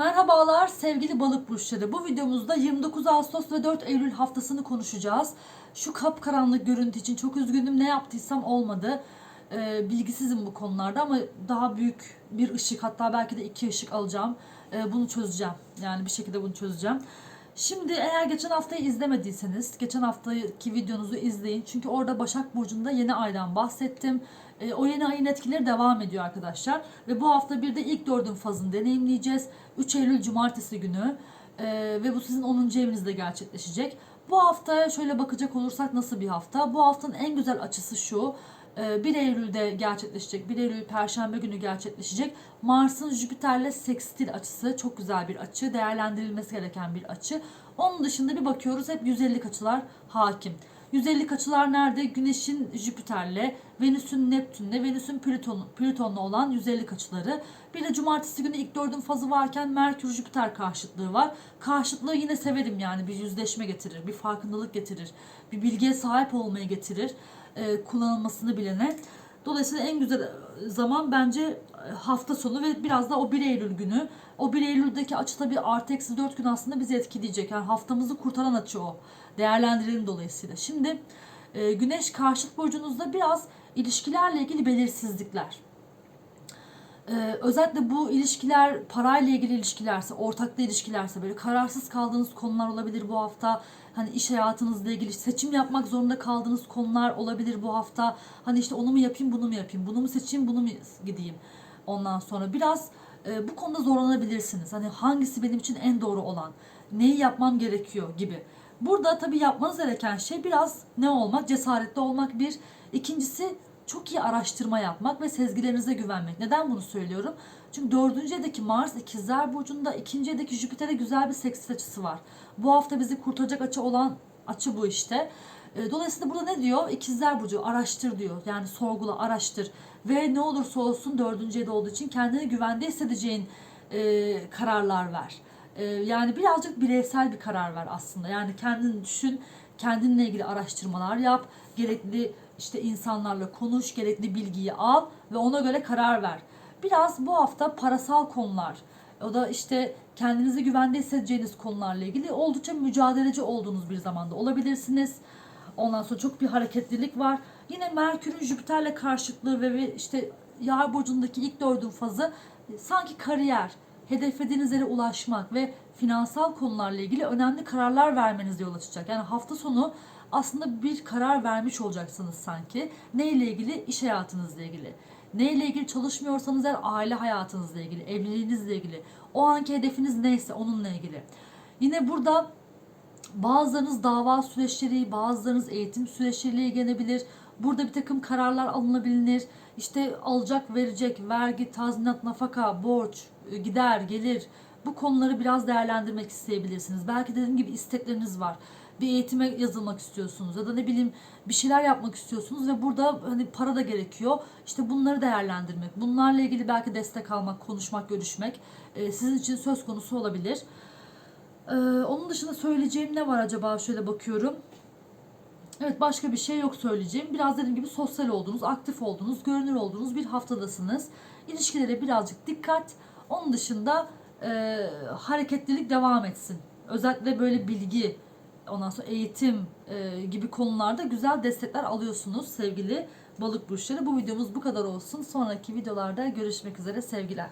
Merhabalar sevgili balık burçları. Bu videomuzda 29 Ağustos ve 4 Eylül haftasını konuşacağız. Şu kapkaranlık görüntü için çok üzgünüm. Ne yaptıysam olmadı. Ee, bilgisizim bu konularda ama daha büyük bir ışık hatta belki de iki ışık alacağım. Ee, bunu çözeceğim. Yani bir şekilde bunu çözeceğim. Şimdi eğer geçen haftayı izlemediyseniz geçen haftaki videonuzu izleyin. Çünkü orada Başak Burcu'nda yeni aydan bahsettim. E, o yeni ayın etkileri devam ediyor arkadaşlar. Ve bu hafta bir de ilk dördün fazını deneyimleyeceğiz. 3 Eylül Cumartesi günü. E, ve bu sizin 10. evinizde gerçekleşecek. Bu hafta şöyle bakacak olursak nasıl bir hafta? Bu haftanın en güzel açısı şu. E, 1 Eylül'de gerçekleşecek. 1 Eylül Perşembe günü gerçekleşecek. Mars'ın Jüpiter'le sekstil açısı çok güzel bir açı. Değerlendirilmesi gereken bir açı. Onun dışında bir bakıyoruz hep 150 açılar hakim. 150 açılar nerede? Güneş'in Jüpiter'le, Venüs'ün Neptün'le, Venüs'ün Plüton, Plüton'la olan 150 açıları. Bir de cumartesi günü ilk dördün fazı varken Merkür Jüpiter karşıtlığı var. Karşıtlığı yine severim yani bir yüzleşme getirir, bir farkındalık getirir, bir bilgiye sahip olmayı getirir e, kullanılmasını bilene. Dolayısıyla en güzel zaman bence e, hafta sonu ve biraz da o 1 Eylül günü. O 1 Eylül'deki açı tabii artı eksi 4 gün aslında bizi etkileyecek. Yani haftamızı kurtaran açı o. Değerlendirelim dolayısıyla. Şimdi e, Güneş karşıt burcunuzda biraz ilişkilerle ilgili belirsizlikler. Ee, özellikle bu ilişkiler parayla ilgili ilişkilerse, ortaklı ilişkilerse böyle kararsız kaldığınız konular olabilir bu hafta. Hani iş hayatınızla ilgili seçim yapmak zorunda kaldığınız konular olabilir bu hafta. Hani işte onu mu yapayım, bunu mu yapayım, bunu mu seçeyim, bunu mu gideyim. Ondan sonra biraz e, bu konuda zorlanabilirsiniz. Hani hangisi benim için en doğru olan, neyi yapmam gerekiyor gibi. Burada tabii yapmanız gereken şey biraz ne olmak, cesaretli olmak bir. İkincisi çok iyi araştırma yapmak ve sezgilerinize güvenmek. Neden bunu söylüyorum? Çünkü dördüncü evdeki Mars ikizler burcunda, ikinci evdeki Jüpiter'e güzel bir seksis açısı var. Bu hafta bizi kurtaracak açı olan açı bu işte. E, Dolayısıyla burada ne diyor? İkizler Burcu araştır diyor. Yani sorgula, araştır. Ve ne olursa olsun dördüncü evde olduğu için kendini güvende hissedeceğin e, kararlar ver. E, yani birazcık bireysel bir karar ver aslında. Yani kendini düşün, kendinle ilgili araştırmalar yap. Gerekli işte insanlarla konuş, gerekli bilgiyi al ve ona göre karar ver. Biraz bu hafta parasal konular, o da işte kendinizi güvende hissedeceğiniz konularla ilgili oldukça mücadeleci olduğunuz bir zamanda olabilirsiniz. Ondan sonra çok bir hareketlilik var. Yine Merkür'ün Jüpiter'le karşıtlığı ve işte Yay burcundaki ilk dördün fazı sanki kariyer, hedeflediğiniz yere ulaşmak ve finansal konularla ilgili önemli kararlar vermenize yol açacak. Yani hafta sonu aslında bir karar vermiş olacaksınız sanki. Neyle ilgili? İş hayatınızla ilgili. Neyle ilgili çalışmıyorsanız eğer aile hayatınızla ilgili, evliliğinizle ilgili. O anki hedefiniz neyse onunla ilgili. Yine burada bazılarınız dava süreçleri, bazılarınız eğitim süreçleriyle ilgilenebilir. Burada bir takım kararlar alınabilir. İşte alacak, verecek, vergi, tazminat, nafaka, borç, e, gider, gelir. Bu konuları biraz değerlendirmek isteyebilirsiniz. Belki dediğim gibi istekleriniz var. Bir eğitime yazılmak istiyorsunuz ya da ne bileyim bir şeyler yapmak istiyorsunuz ve burada hani para da gerekiyor. İşte bunları değerlendirmek, bunlarla ilgili belki destek almak, konuşmak, görüşmek e, sizin için söz konusu olabilir. Ee, onun dışında söyleyeceğim ne var acaba şöyle bakıyorum. Evet başka bir şey yok söyleyeceğim. Biraz dediğim gibi sosyal olduğunuz, aktif olduğunuz, görünür olduğunuz bir haftadasınız. İlişkilere birazcık dikkat. Onun dışında e, hareketlilik devam etsin. Özellikle böyle bilgi, ondan sonra eğitim e, gibi konularda güzel destekler alıyorsunuz sevgili balık burçları. Bu videomuz bu kadar olsun. Sonraki videolarda görüşmek üzere sevgiler.